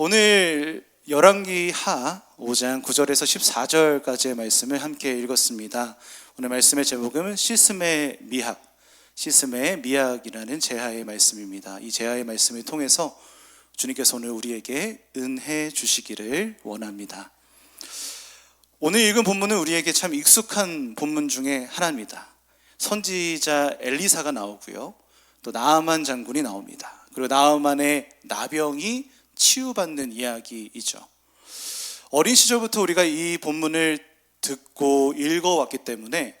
오늘 열왕기 하 5장 9절에서 14절까지의 말씀을 함께 읽었습니다. 오늘 말씀의 제목은 시스메 미학, 시스메 미학이라는 제하의 말씀입니다. 이 제하의 말씀을 통해서 주님께서 오늘 우리에게 은혜 주시기를 원합니다. 오늘 읽은 본문은 우리에게 참 익숙한 본문 중에 하나입니다. 선지자 엘리사가 나오고요. 또 나아만 장군이 나옵니다. 그리고 나아만의 나병이 치유받는 이야기이죠. 어린 시절부터 우리가 이 본문을 듣고 읽어왔기 때문에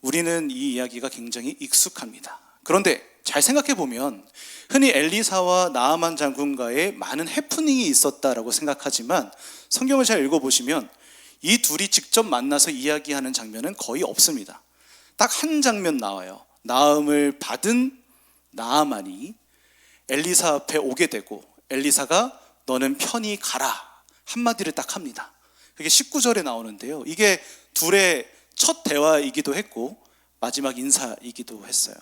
우리는 이 이야기가 굉장히 익숙합니다. 그런데 잘 생각해 보면 흔히 엘리사와 나아만 장군과의 많은 해프닝이 있었다라고 생각하지만 성경을 잘 읽어보시면 이 둘이 직접 만나서 이야기하는 장면은 거의 없습니다. 딱 한 장면 나와요. 나음을 받은 나아만이 엘리사 앞에 오게 되고 엘리사가 너는 편히 가라 한마디를 딱 합니다. 그게 19절에 나오는데요. 이게 둘의 첫 대화이기도 했고 마지막 인사이기도 했어요.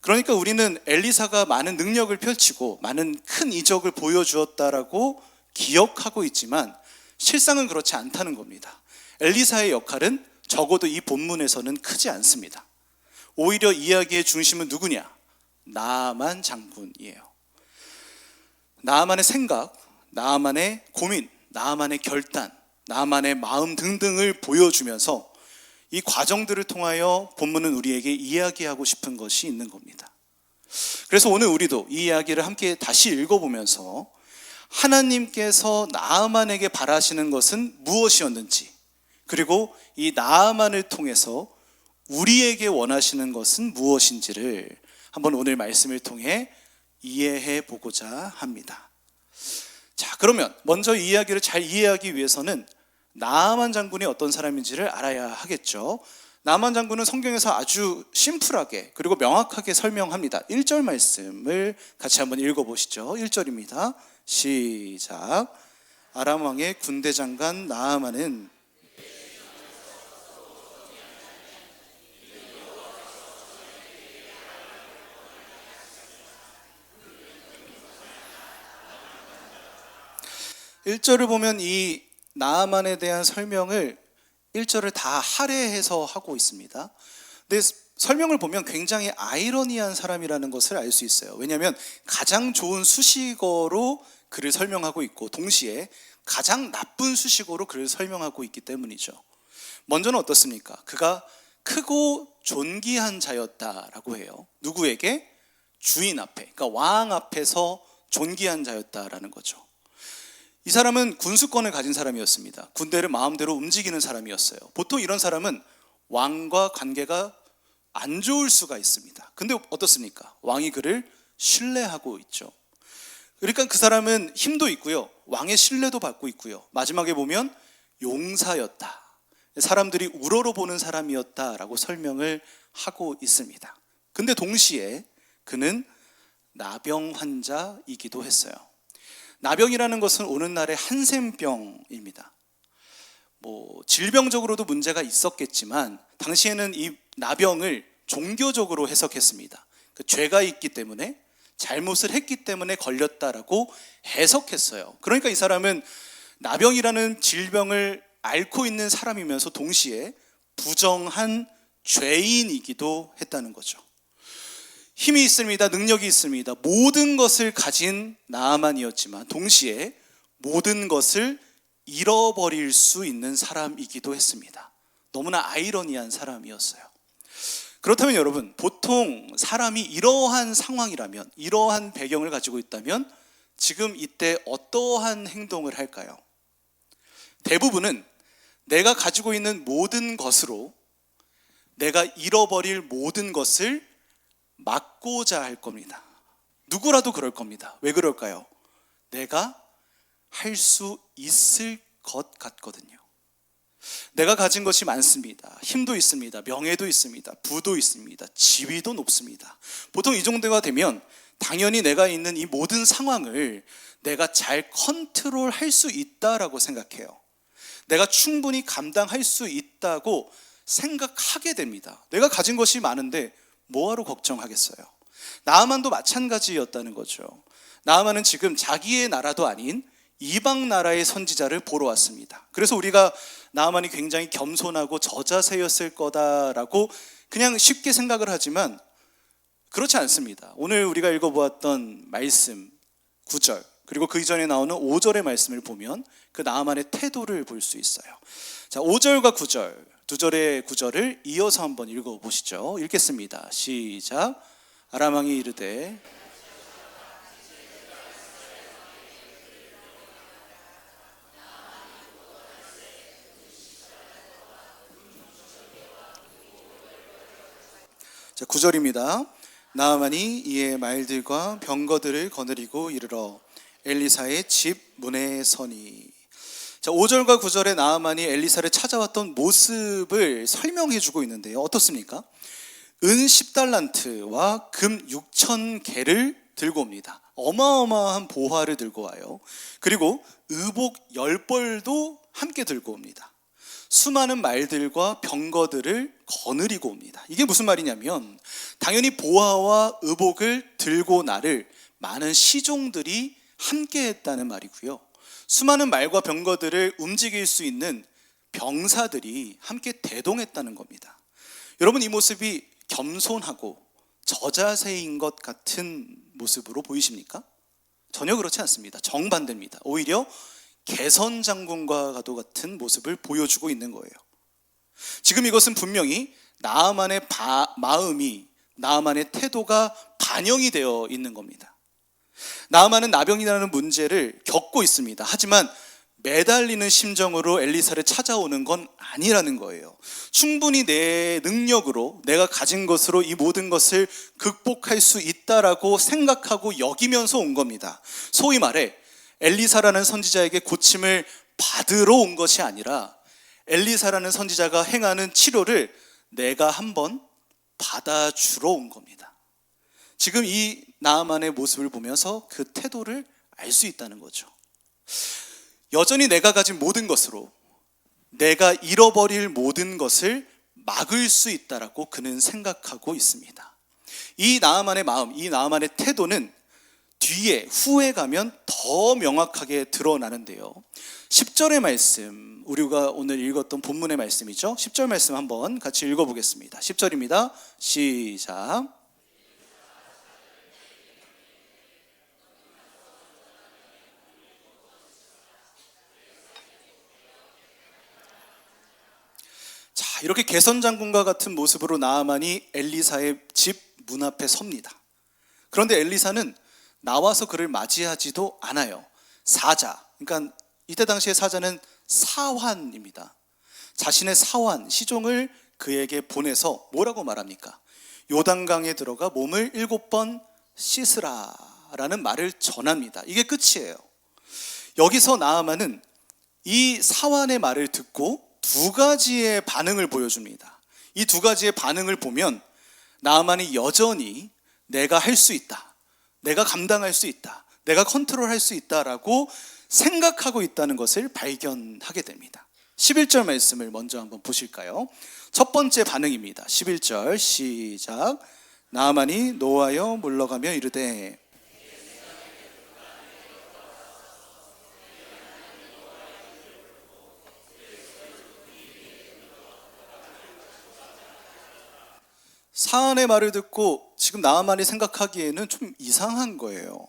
그러니까 우리는 엘리사가 많은 능력을 펼치고 많은 큰 이적을 보여주었다라고 기억하고 있지만 실상은 그렇지 않다는 겁니다. 엘리사의 역할은 적어도 이 본문에서는 크지 않습니다. 오히려 이야기의 중심은 누구냐? 나만 장군이에요. 나만의 생각, 나만의 고민, 나만의 결단, 나만의 마음 등등을 보여주면서 이 과정들을 통하여 본문은 우리에게 이야기하고 싶은 것이 있는 겁니다. 그래서 오늘 우리도 이 이야기를 함께 다시 읽어보면서 하나님께서 나아만에게 바라시는 것은 무엇이었는지 그리고 이 나아만을 통해서 우리에게 원하시는 것은 무엇인지를 한번 오늘 말씀을 통해 이해해 보고자 합니다. 자, 그러면 먼저 이 이야기를 잘 이해하기 위해서는 나아만 장군이 어떤 사람인지를 알아야 하겠죠. 나만 장군은 성경에서 아주 심플하게 그리고 명확하게 설명합니다. 1절 말씀을 같이 한번 읽어 보시죠. 1절입니다. 시작. 아람 왕의 군대 장관 나아만은 1절을 보면 이 나아만에 대한 설명을 1절을 다 할애해서 하고 있습니다. 근데 설명을 보면 굉장히 아이러니한 사람이라는 것을 알 수 있어요. 왜냐하면 가장 좋은 수식어로 그를 설명하고 있고 동시에 가장 나쁜 수식어로 그를 설명하고 있기 때문이죠. 먼저는 어떻습니까? 그가 크고 존귀한 자였다라고 해요. 누구에게? 주인 앞에, 그러니까 왕 앞에서 존귀한 자였다라는 거죠. 이 사람은 군수권을 가진 사람이었습니다. 군대를 마음대로 움직이는 사람이었어요. 보통 이런 사람은 왕과 관계가 안 좋을 수가 있습니다. 근데 어떻습니까? 왕이 그를 신뢰하고 있죠. 그러니까 그 사람은 힘도 있고요. 왕의 신뢰도 받고 있고요. 마지막에 보면 용사였다. 사람들이 우러러 보는 사람이었다라고 설명을 하고 있습니다. 근데 동시에 그는 나병 환자이기도 했어요. 나병이라는 것은 오는 날의 한센병입니다. 뭐 질병적으로도 문제가 있었겠지만 당시에는 이 나병을 종교적으로 해석했습니다. 그 죄가 있기 때문에 잘못을 했기 때문에 걸렸다라고 해석했어요. 그러니까 이 사람은 나병이라는 질병을 앓고 있는 사람이면서 동시에 부정한 죄인이기도 했다는 거죠. 힘이 있습니다. 능력이 있습니다. 모든 것을 가진 나아만이었지만 동시에 모든 것을 잃어버릴 수 있는 사람이기도 했습니다. 너무나 아이러니한 사람이었어요. 그렇다면 여러분, 보통 사람이 이러한 상황이라면, 이러한 배경을 가지고 있다면 지금 이때 어떠한 행동을 할까요? 대부분은 내가 가지고 있는 모든 것으로 내가 잃어버릴 모든 것을 막고자 할 겁니다. 누구라도 그럴 겁니다. 왜 그럴까요? 내가 할 수 있을 것 같거든요. 내가 가진 것이 많습니다. 힘도 있습니다. 명예도 있습니다. 부도 있습니다. 지위도 높습니다. 보통 이 정도가 되면 당연히 내가 있는 이 모든 상황을 내가 잘 컨트롤 할 수 있다라고 생각해요. 내가 충분히 감당할 수 있다고 생각하게 됩니다. 내가 가진 것이 많은데 뭐하러 걱정하겠어요? 나아만도 마찬가지였다는 거죠. 나아만은 지금 자기의 나라도 아닌 이방 나라의 선지자를 보러 왔습니다. 그래서 우리가 나아만이 굉장히 겸손하고 저자세였을 거다라고 그냥 쉽게 생각을 하지만 그렇지 않습니다. 오늘 우리가 읽어보았던 말씀 9절 그리고 그 이전에 나오는 5절의 말씀을 보면 그 나아만의 태도를 볼 수 있어요. 자, 5절과 9절 두 절의 구절을 이어서 한번 읽어 보시죠. 읽겠습니다. 시작. 아람왕이 이르되 자, 9절입니다. 나아만이 이에 말들과 병거들을 거느리고 이르러 엘리사의 집 문에 서니 자, 5절과 9절에 나아만이 엘리사를 찾아왔던 모습을 설명해 주고 있는데요. 어떻습니까? 은 10달란트와 금 6천 개를 들고 옵니다. 어마어마한 보화를 들고 와요. 그리고 의복 10벌도 함께 들고 옵니다. 수많은 말들과 병거들을 거느리고 옵니다. 이게 무슨 말이냐면 당연히 보화와 의복을 들고 나를 많은 시종들이 함께 했다는 말이고요. 수많은 말과 병거들을 움직일 수 있는 병사들이 함께 대동했다는 겁니다. 여러분 이 모습이 겸손하고 저자세인 것 같은 모습으로 보이십니까? 전혀 그렇지 않습니다. 정반대입니다. 오히려 개선 장군과도 같은 모습을 보여주고 있는 거예요. 지금 이것은 분명히 나아만의 바, 마음이 나아만의 태도가 반영이 되어 있는 겁니다. 나아만은 나병이라는 문제를 겪고 있습니다. 하지만 매달리는 심정으로 엘리사를 찾아오는 건 아니라는 거예요. 충분히 내 능력으로 내가 가진 것으로 이 모든 것을 극복할 수 있다라고 생각하고 여기면서 온 겁니다. 소위 말해 엘리사라는 선지자에게 고침을 받으러 온 것이 아니라 엘리사라는 선지자가 행하는 치료를 내가 한번 받아주러 온 겁니다. 지금 이 나아만의 모습을 보면서 그 태도를 알 수 있다는 거죠. 여전히 내가 가진 모든 것으로 내가 잃어버릴 모든 것을 막을 수 있다라고 그는 생각하고 있습니다. 이 나아만의 마음, 이 나아만의 태도는 뒤에 후에 가면 더 명확하게 드러나는데요. 10절의 말씀, 우리가 오늘 읽었던 본문의 말씀이죠. 10절 말씀 한번 같이 읽어보겠습니다. 10절입니다. 시작. 이렇게 개선 장군과 같은 모습으로 나아만이 엘리사의 집 문 앞에 섭니다. 그런데 엘리사는 나와서 그를 맞이하지도 않아요. 사자. 그러니까 이때 당시의 사자는 사환입니다. 자신의 사환, 시종을 그에게 보내서 뭐라고 말합니까? 요단강에 들어가 몸을 일곱 번 씻으라 라는 말을 전합니다. 이게 끝이에요. 여기서 나아만은 이 사환의 말을 듣고 두 가지의 반응을 보여줍니다. 이 두 가지의 반응을 보면 나아만이 여전히 내가 할 수 있다. 내가 감당할 수 있다. 내가 컨트롤할 수 있다라고 생각하고 있다는 것을 발견하게 됩니다. 11절 말씀을 먼저 한번 보실까요? 첫 번째 반응입니다. 11절 시작. 나아만이 노하여 물러가며 이르되 사안의 말을 듣고 지금 나아만이 생각하기에는 좀 이상한 거예요.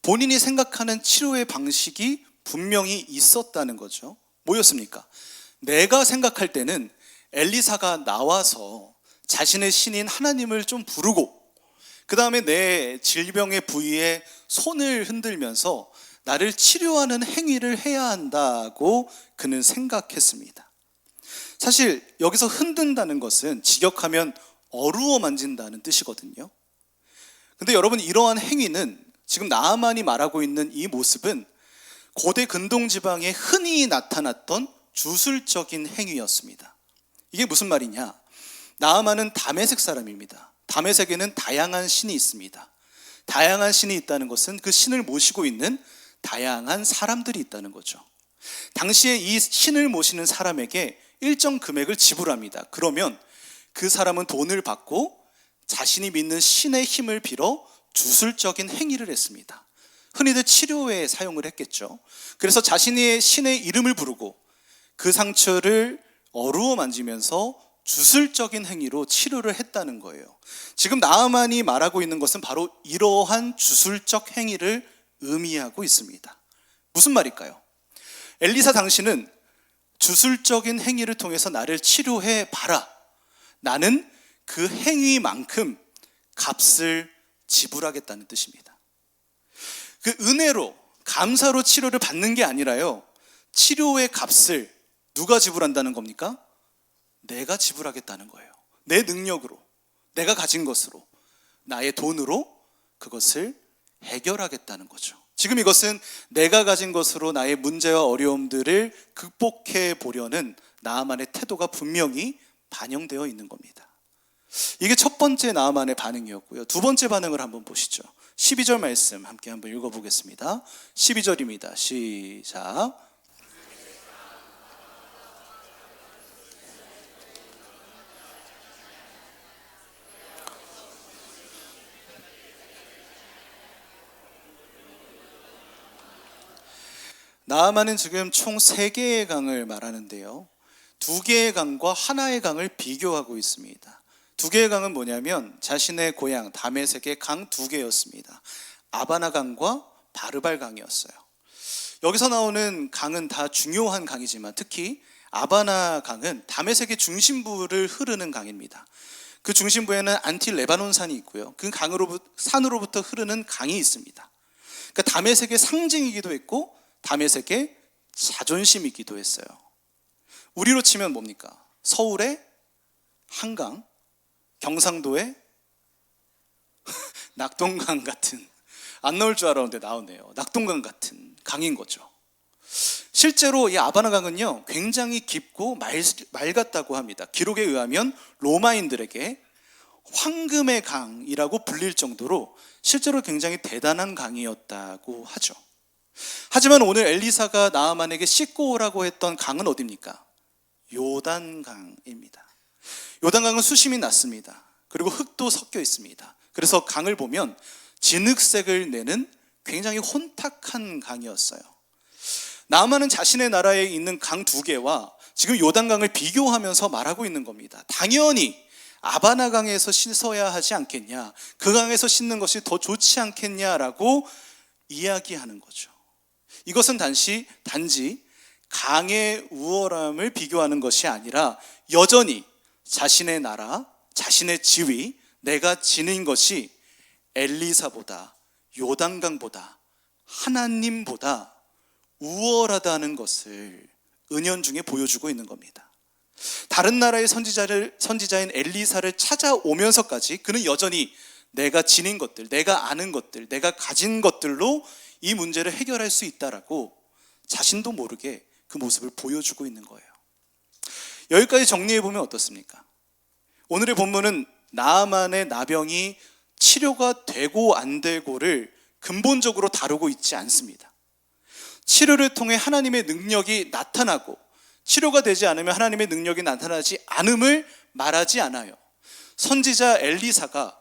본인이 생각하는 치료의 방식이 분명히 있었다는 거죠. 뭐였습니까? 내가 생각할 때는 엘리사가 나와서 자신의 신인 하나님을 좀 부르고 그 다음에 내 질병의 부위에 손을 흔들면서 나를 치료하는 행위를 해야 한다고 그는 생각했습니다. 사실 여기서 흔든다는 것은 직역하면 어루어 만진다는 뜻이거든요. 근데 여러분 이러한 행위는 지금 나아만이 말하고 있는 이 모습은 고대 근동 지방에 흔히 나타났던 주술적인 행위였습니다. 이게 무슨 말이냐? 나아만은 다메섹 사람입니다. 다메섹에는 다양한 신이 있습니다. 다양한 신이 있다는 것은 그 신을 모시고 있는 다양한 사람들이 있다는 거죠. 당시에 이 신을 모시는 사람에게 일정 금액을 지불합니다. 그러면 그 사람은 돈을 받고 자신이 믿는 신의 힘을 빌어 주술적인 행위를 했습니다. 흔히들 치료에 사용을 했겠죠. 그래서 자신의 신의 이름을 부르고 그 상처를 어루어 만지면서 주술적인 행위로 치료를 했다는 거예요. 지금 나아만이 말하고 있는 것은 바로 이러한 주술적 행위를 의미하고 있습니다. 무슨 말일까요? 엘리사 당신은 주술적인 행위를 통해서 나를 치료해 봐라. 나는 그 행위만큼 값을 지불하겠다는 뜻입니다. 그 은혜로 감사로 치료를 받는 게 아니라요. 치료의 값을 누가 지불한다는 겁니까? 내가 지불하겠다는 거예요. 내 능력으로, 내가 가진 것으로, 나의 돈으로 그것을 해결하겠다는 거죠. 지금 이것은 내가 가진 것으로 나의 문제와 어려움들을 극복해 보려는 나만의 태도가 분명히 반영되어 있는 겁니다. 이게 첫 번째 나만의 반응이었고요. 두 번째 반응을 한번 보시죠. 12절 말씀 함께 한번 읽어보겠습니다. 12절입니다. 시작. 나아만은 지금 총세 개의 강을 말하는데요. 두 개의 강과 하나의 강을 비교하고 있습니다. 두 개의 강은 뭐냐면 자신의 고향 다메섹의 강 두 개였습니다. 아바나 강과 바르발 강이었어요. 여기서 나오는 강은 다 중요한 강이지만 특히 아바나 강은 다메섹의 중심부를 흐르는 강입니다. 그 중심부에는 안티 레바논 산이 있고요. 그 강으로 산으로부터 흐르는 강이 있습니다. 그러니까 다메섹의 상징이기도 했고 다메섹의 자존심이기도 했어요. 우리로 치면 뭡니까? 서울의 한강, 경상도의 낙동강 같은 안 나올 줄 알았는데 나오네요. 낙동강 같은 강인 거죠. 실제로 이 아바나 강은요 굉장히 깊고 맑, 맑았다고 합니다. 기록에 의하면 로마인들에게 황금의 강이라고 불릴 정도로 실제로 굉장히 대단한 강이었다고 하죠. 하지만 오늘 엘리사가 나아만에게 씻고 오라고 했던 강은 어디입니까? 요단강입니다. 요단강은 수심이 낮습니다. 그리고 흙도 섞여 있습니다. 그래서 강을 보면 진흙색을 내는 굉장히 혼탁한 강이었어요. 나아만은 자신의 나라에 있는 강 두 개와 지금 요단강을 비교하면서 말하고 있는 겁니다. 당연히 아바나 강에서 씻어야 하지 않겠냐. 그 강에서 씻는 것이 더 좋지 않겠냐라고 이야기하는 거죠. 이것은 단지 단지 강의 우월함을 비교하는 것이 아니라 여전히 자신의 나라, 자신의 지위, 내가 지닌 것이 엘리사보다 요단강보다 하나님보다 우월하다는 것을 은연중에 보여주고 있는 겁니다. 다른 나라의 선지자를 선지자인 엘리사를 찾아오면서까지 그는 여전히 내가 지닌 것들, 내가 아는 것들, 내가 가진 것들로 이 문제를 해결할 수 있다라고 자신도 모르게 그 모습을 보여주고 있는 거예요. 여기까지 정리해 보면 어떻습니까? 오늘의 본문은 나만의 나병이 치료가 되고 안 되고를 근본적으로 다루고 있지 않습니다. 치료를 통해 하나님의 능력이 나타나고 치료가 되지 않으면 하나님의 능력이 나타나지 않음을 말하지 않아요. 선지자 엘리사가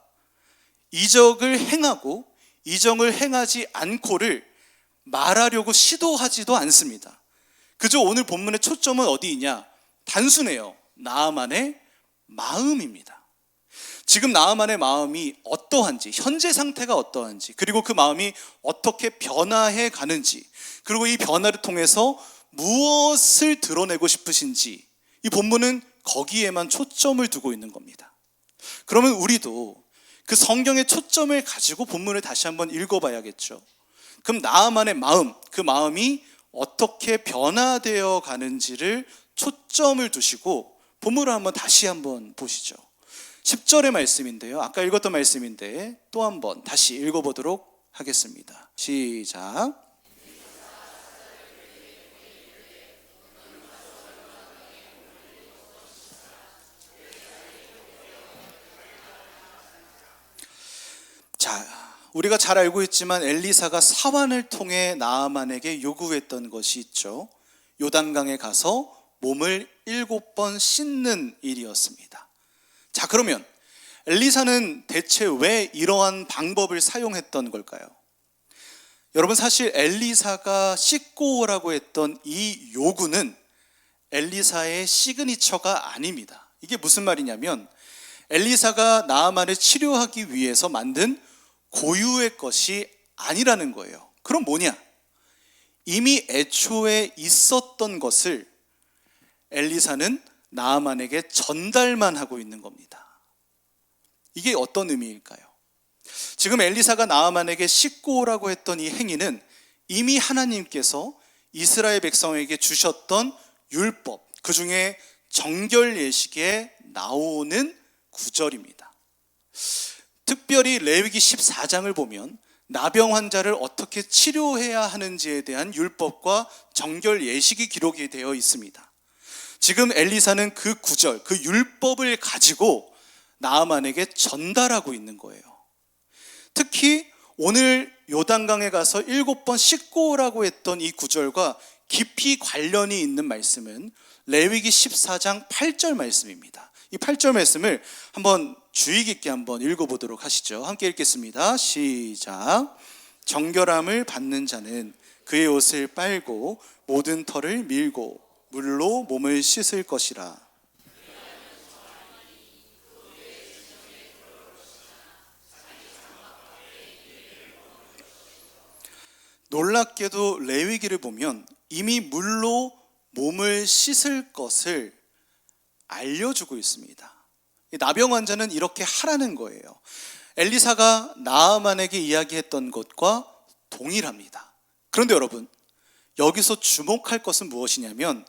이적을 행하고 이정을 행하지 않고를 말하려고 시도하지도 않습니다. 그저 오늘 본문의 초점은 어디이냐? 단순해요. 나아만의 마음입니다. 지금 나아만의 마음이 어떠한지, 현재 상태가 어떠한지, 그리고 그 마음이 어떻게 변화해 가는지, 그리고 이 변화를 통해서 무엇을 드러내고 싶으신지, 이 본문은 거기에만 초점을 두고 있는 겁니다. 그러면 우리도 그 성경의 초점을 가지고 본문을 다시 한번 읽어봐야겠죠. 그럼 나만의 마음, 그 마음이 어떻게 변화되어 가는지를 초점을 두시고 본문을 한번 다시 한번 보시죠. 10절의 말씀인데요. 아까 읽었던 말씀인데 또 한번 다시 읽어보도록 하겠습니다. 시작. 자, 우리가 잘 알고 있지만 엘리사가 사환을 통해 나아만에게 요구했던 것이 있죠. 요단강에 가서 몸을 일곱 번 씻는 일이었습니다. 자, 그러면 엘리사는 대체 왜 이러한 방법을 사용했던 걸까요? 여러분 사실 엘리사가 씻고 오라고 했던 이 요구는 엘리사의 시그니처가 아닙니다. 이게 무슨 말이냐면 엘리사가 나아만을 치료하기 위해서 만든 고유의 것이 아니라는 거예요. 그럼 뭐냐? 이미 애초에 있었던 것을 엘리사는 나아만에게 전달만 하고 있는 겁니다. 이게 어떤 의미일까요? 지금 엘리사가 나아만에게 씻고 오라고 했던 이 행위는 이미 하나님께서 이스라엘 백성에게 주셨던 율법, 그 중에 정결 예식에 나오는 구절입니다. 특별히 레위기 14장을 보면 나병 환자를 어떻게 치료해야 하는지에 대한 율법과 정결 예식이 기록이 되어 있습니다. 지금 엘리사는 그 구절, 그 율법을 가지고 나아만에게 전달하고 있는 거예요. 특히 오늘 요단강에 가서 일곱 번 씻고 오라고 했던 이 구절과 깊이 관련이 있는 말씀은 레위기 14장 8절 말씀입니다. 이 8절 말씀을 한번 주의 깊게 한번 읽어보도록 하시죠. 함께 읽겠습니다. 시작. 정결함을 받는 자는 그의 옷을 빨고 모든 털을 밀고 물로 몸을 씻을 것이라. 놀랍게도 레위기를 보면 이미 물로 몸을 씻을 것을 알려주고 있습니다. 나병 환자는 이렇게 하라는 거예요. 엘리사가 나아만에게 이야기했던 것과 동일합니다. 그런데 여러분, 여기서 주목할 것은 무엇이냐면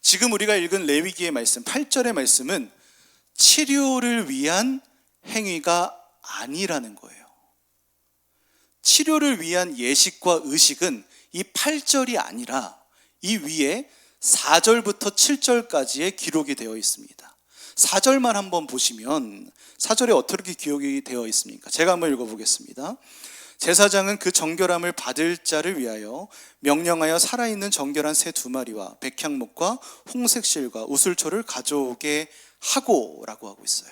지금 우리가 읽은 레위기의 말씀, 8절의 말씀은 치료를 위한 행위가 아니라는 거예요. 치료를 위한 예식과 의식은 이 8절이 아니라 이 위에 4절부터 7절까지의 기록이 되어 있습니다. 4절만 한번 보시면 4절에 어떻게 기록이 되어 있습니까? 제가 한번 읽어보겠습니다. 제사장은 그 정결함을 받을 자를 위하여 명령하여 살아있는 정결한 새 두 마리와 백향목과 홍색실과 우슬초를 가져오게 하고라고 하고 있어요.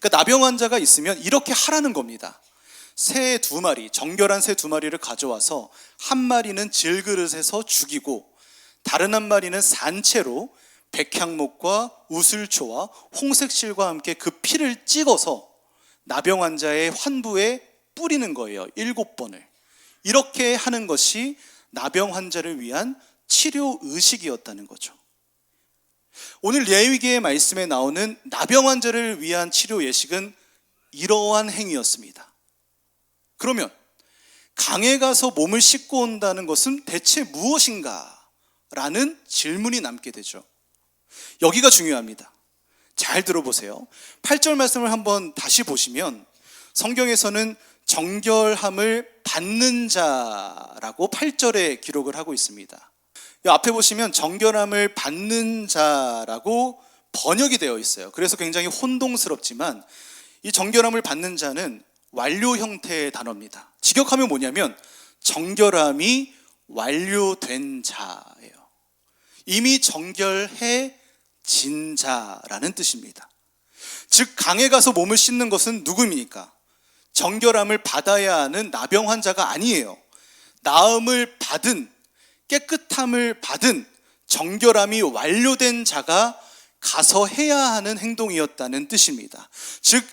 그러니까 나병 환자가 있으면 이렇게 하라는 겁니다. 새 두 마리, 정결한 새 두 마리를 가져와서 한 마리는 질그릇에서 죽이고 다른 한 마리는 산채로 백향목과 우슬초와 홍색실과 함께 그 피를 찍어서 나병 환자의 환부에 뿌리는 거예요. 일곱 번을. 이렇게 하는 것이 나병 환자를 위한 치료 의식이었다는 거죠. 오늘 예위기의 말씀에 나오는 나병 환자를 위한 치료 예식은 이러한 행위였습니다. 그러면 강에 가서 몸을 씻고 온다는 것은 대체 무엇인가? 라는 질문이 남게 되죠. 여기가 중요합니다. 잘 들어보세요. 8절 말씀을 한번 다시 보시면 성경에서는 정결함을 받는 자라고 8절에 기록을 하고 있습니다. 앞에 보시면 정결함을 받는 자라고 번역이 되어 있어요. 그래서 굉장히 혼동스럽지만 이 정결함을 받는 자는 완료 형태의 단어입니다. 직역하면 뭐냐면 정결함이 완료된 자예요. 이미 정결해 진 자라는 뜻입니다. 즉 강에 가서 몸을 씻는 것은 누구입니까? 정결함을 받아야 하는 나병 환자가 아니에요. 나음을 받은 깨끗함을 받은 정결함이 완료된 자가 가서 해야 하는 행동이었다는 뜻입니다. 즉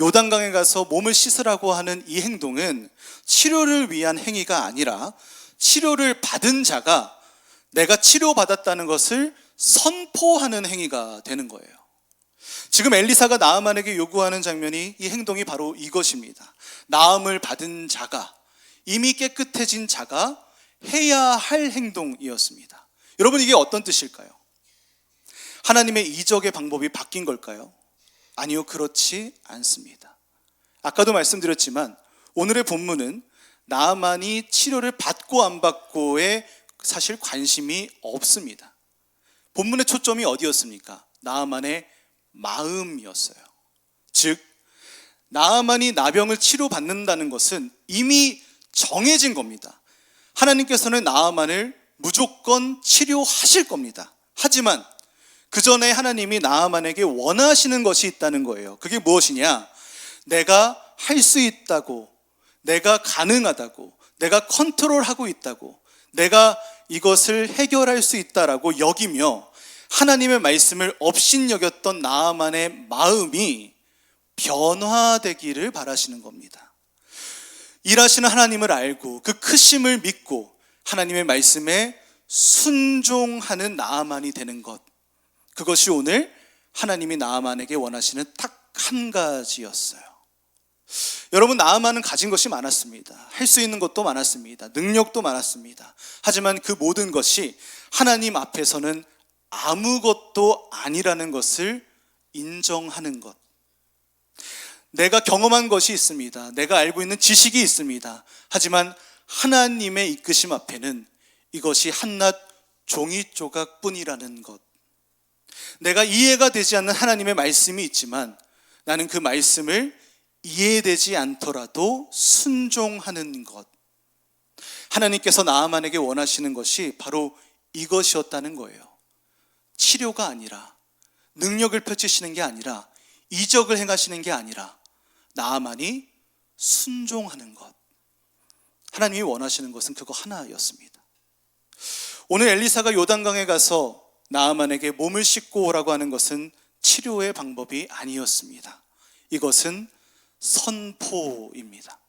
요단강에 가서 몸을 씻으라고 하는 이 행동은 치료를 위한 행위가 아니라 치료를 받은 자가 내가 치료받았다는 것을 선포하는 행위가 되는 거예요. 지금 엘리사가 나아만에게 요구하는 장면이 이 행동이 바로 이것입니다. 나음을 받은 자가 이미 깨끗해진 자가 해야 할 행동이었습니다. 여러분 이게 어떤 뜻일까요? 하나님의 이적의 방법이 바뀐 걸까요? 아니요, 그렇지 않습니다. 아까도 말씀드렸지만 오늘의 본문은 나만이 치료를 받고 안 받고의 사실 관심이 없습니다. 본문의 초점이 어디였습니까? 나아만의 마음이었어요. 즉, 나아만이 나병을 치료받는다는 것은 이미 정해진 겁니다. 하나님께서는 나아만을 무조건 치료하실 겁니다. 하지만 그 전에 하나님이 나아만에게 원하시는 것이 있다는 거예요. 그게 무엇이냐? 내가 할 수 있다고, 내가 가능하다고, 내가 컨트롤하고 있다고, 내가 이것을 해결할 수 있다라고 여기며 하나님의 말씀을 업신여겼던 나아만의 마음이 변화되기를 바라시는 겁니다. 일하시는 하나님을 알고 그 크심을 믿고 하나님의 말씀에 순종하는 나아만이 되는 것. 그것이 오늘 하나님이 나아만에게 원하시는 딱 한 가지였어요. 여러분 나아만은 가진 것이 많았습니다. 할 수 있는 것도 많았습니다. 능력도 많았습니다. 하지만 그 모든 것이 하나님 앞에서는 아무것도 아니라는 것을 인정하는 것. 내가 경험한 것이 있습니다. 내가 알고 있는 지식이 있습니다. 하지만 하나님의 이끄심 앞에는 이것이 한낱 종이 조각뿐이라는 것. 내가 이해가 되지 않는 하나님의 말씀이 있지만 나는 그 말씀을 이해되지 않더라도 순종하는 것. 하나님께서 나아만에게 원하시는 것이 바로 이것이었다는 거예요. 치료가 아니라 능력을 펼치시는 게 아니라 이적을 행하시는 게 아니라 나아만이 순종하는 것. 하나님이 원하시는 것은 그거 하나였습니다. 오늘 엘리사가 요단강에 가서 나아만에게 몸을 씻고 오라고 하는 것은 치료의 방법이 아니었습니다. 이것은 선포입니다.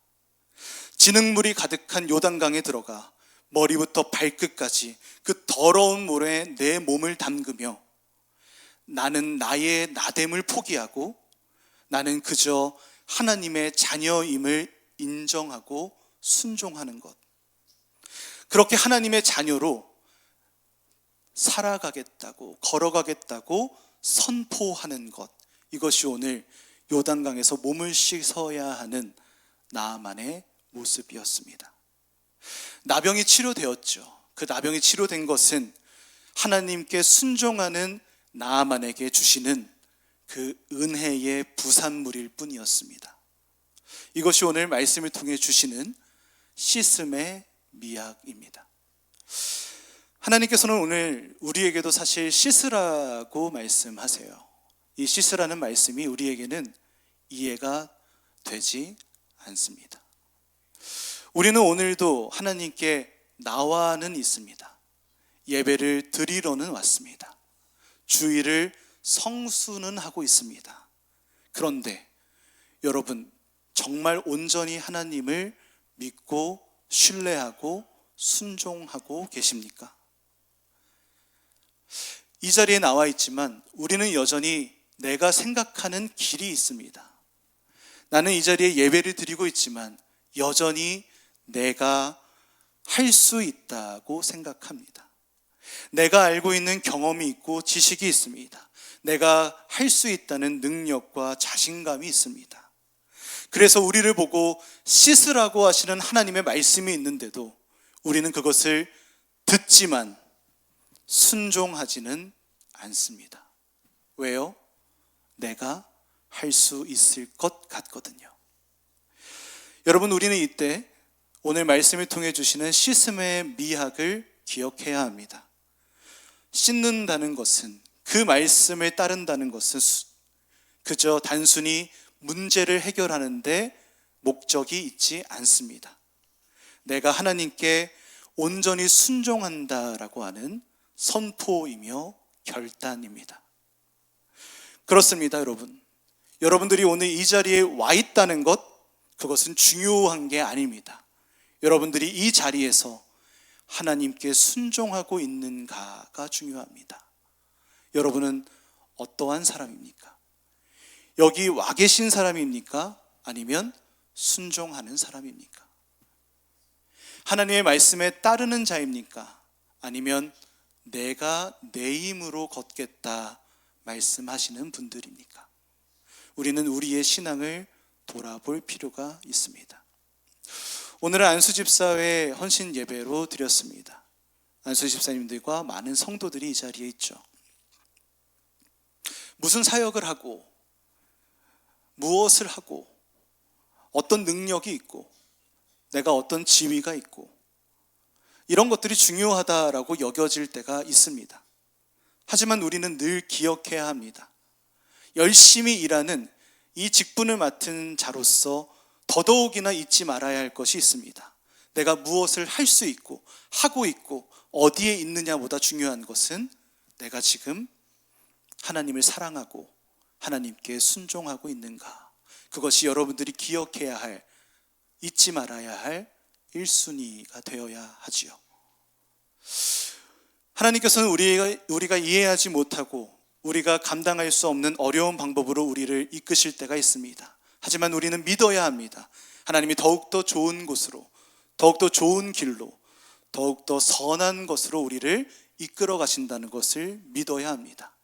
진흙물이 가득한 요단강에 들어가 머리부터 발끝까지 그 더러운 물에 내 몸을 담그며 나는 나의 나됨을 포기하고 나는 그저 하나님의 자녀임을 인정하고 순종하는 것. 그렇게 하나님의 자녀로 살아가겠다고, 걸어가겠다고 선포하는 것. 이것이 오늘 요단강에서 몸을 씻어야 하는 나만의 모습이었습니다. 나병이 치료되었죠. 그 나병이 치료된 것은 하나님께 순종하는 나만에게 주시는 그 은혜의 부산물일 뿐이었습니다. 이것이 오늘 말씀을 통해 주시는 씻음의 미학입니다. 하나님께서는 오늘 우리에게도 사실 씻으라고 말씀하세요. 이 씻으라는 말씀이 우리에게는 이해가 되지 않습니다. 우리는 오늘도 하나님께 나와는 있습니다. 예배를 드리러는 왔습니다. 주의를 성수는 하고 있습니다. 그런데 여러분, 정말 온전히 하나님을 믿고 신뢰하고 순종하고 계십니까? 이 자리에 나와 있지만 우리는 여전히 내가 생각하는 길이 있습니다. 나는 이 자리에 예배를 드리고 있지만 여전히 내가 할 수 있다고 생각합니다. 내가 알고 있는 경험이 있고 지식이 있습니다. 내가 할 수 있다는 능력과 자신감이 있습니다. 그래서 우리를 보고 씻으라고 하시는 하나님의 말씀이 있는데도 우리는 그것을 듣지만 순종하지는 않습니다. 왜요? 내가 할 수 있을 것 같거든요. 여러분, 우리는 이때 오늘 말씀을 통해 주시는 씻음의 미학을 기억해야 합니다. 씻는다는 것은 그 말씀을 따른다는 것은 그저 단순히 문제를 해결하는데 목적이 있지 않습니다. 내가 하나님께 온전히 순종한다라고 하는 선포이며 결단입니다. 그렇습니다, 여러분. 여러분들이 오늘 이 자리에 와 있다는 것, 그것은 중요한 게 아닙니다. 여러분들이 이 자리에서 하나님께 순종하고 있는가가 중요합니다. 여러분은 어떠한 사람입니까? 여기 와 계신 사람입니까? 아니면 순종하는 사람입니까? 하나님의 말씀에 따르는 자입니까? 아니면 내가 내 힘으로 걷겠다 말씀하시는 분들입니까? 우리는 우리의 신앙을 돌아볼 필요가 있습니다. 오늘은 안수 집사회 헌신 예배로 드렸습니다. 안수 집사님들과 많은 성도들이 이 자리에 있죠. 무슨 사역을 하고 무엇을 하고 어떤 능력이 있고 내가 어떤 지위가 있고 이런 것들이 중요하다라고 여겨질 때가 있습니다. 하지만 우리는 늘 기억해야 합니다. 열심히 일하는 이 직분을 맡은 자로서 더더욱이나 잊지 말아야 할 것이 있습니다. 내가 무엇을 할 수 있고 하고 있고 어디에 있느냐보다 중요한 것은 내가 지금 하나님을 사랑하고 하나님께 순종하고 있는가. 그것이 여러분들이 기억해야 할, 잊지 말아야 할 1순위가 되어야 하지요. 하나님께서는 우리가, 우리가 이해하지 못하고 우리가 감당할 수 없는 어려운 방법으로 우리를 이끄실 때가 있습니다. 하지만 우리는 믿어야 합니다. 하나님이 더욱더 좋은 곳으로, 더욱더 좋은 길로, 더욱더 선한 것으로 우리를 이끌어 가신다는 것을 믿어야 합니다.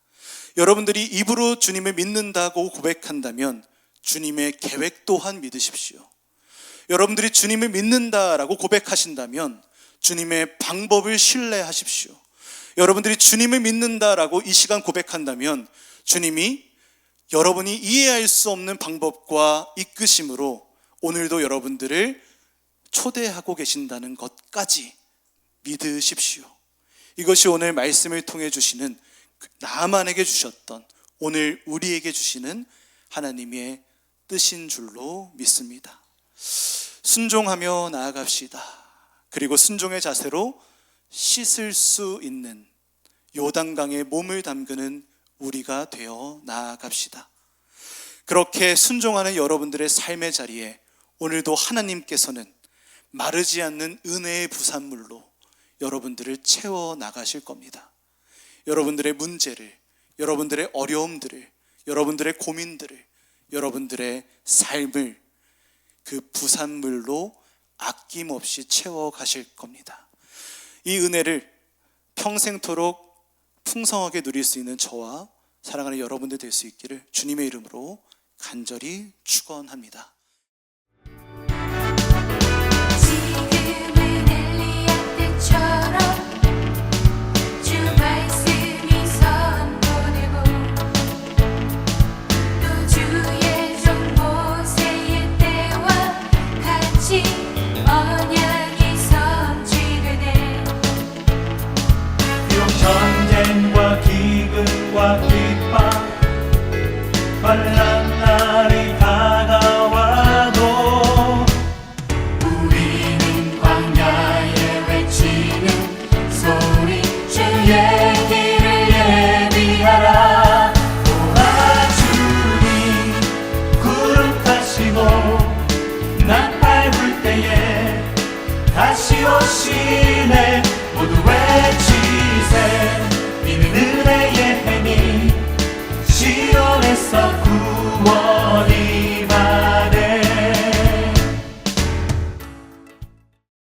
여러분들이 입으로 주님을 믿는다고 고백한다면 주님의 계획 또한 믿으십시오. 여러분들이 주님을 믿는다라고 고백하신다면 주님의 방법을 신뢰하십시오. 여러분들이 주님을 믿는다라고 이 시간 고백한다면 주님이 여러분이 이해할 수 없는 방법과 이끄심으로 오늘도 여러분들을 초대하고 계신다는 것까지 믿으십시오. 이것이 오늘 말씀을 통해 주시는 나만에게 주셨던 오늘 우리에게 주시는 하나님의 뜻인 줄로 믿습니다. 순종하며 나아갑시다. 그리고 순종의 자세로 씻을 수 있는 요단강에 몸을 담그는 우리가 되어 나아갑시다. 그렇게 순종하는 여러분들의 삶의 자리에 오늘도 하나님께서는 마르지 않는 은혜의 부산물로 여러분들을 채워 나가실 겁니다. 여러분들의 문제를, 여러분들의 어려움들을, 여러분들의 고민들을, 여러분들의 삶을 그 부산물로 아낌없이 채워 가실 겁니다. 이 은혜를 평생토록 풍성하게 누릴 수 있는 저와 사랑하는 여러분들 될 수 있기를 주님의 이름으로 간절히 축원합니다.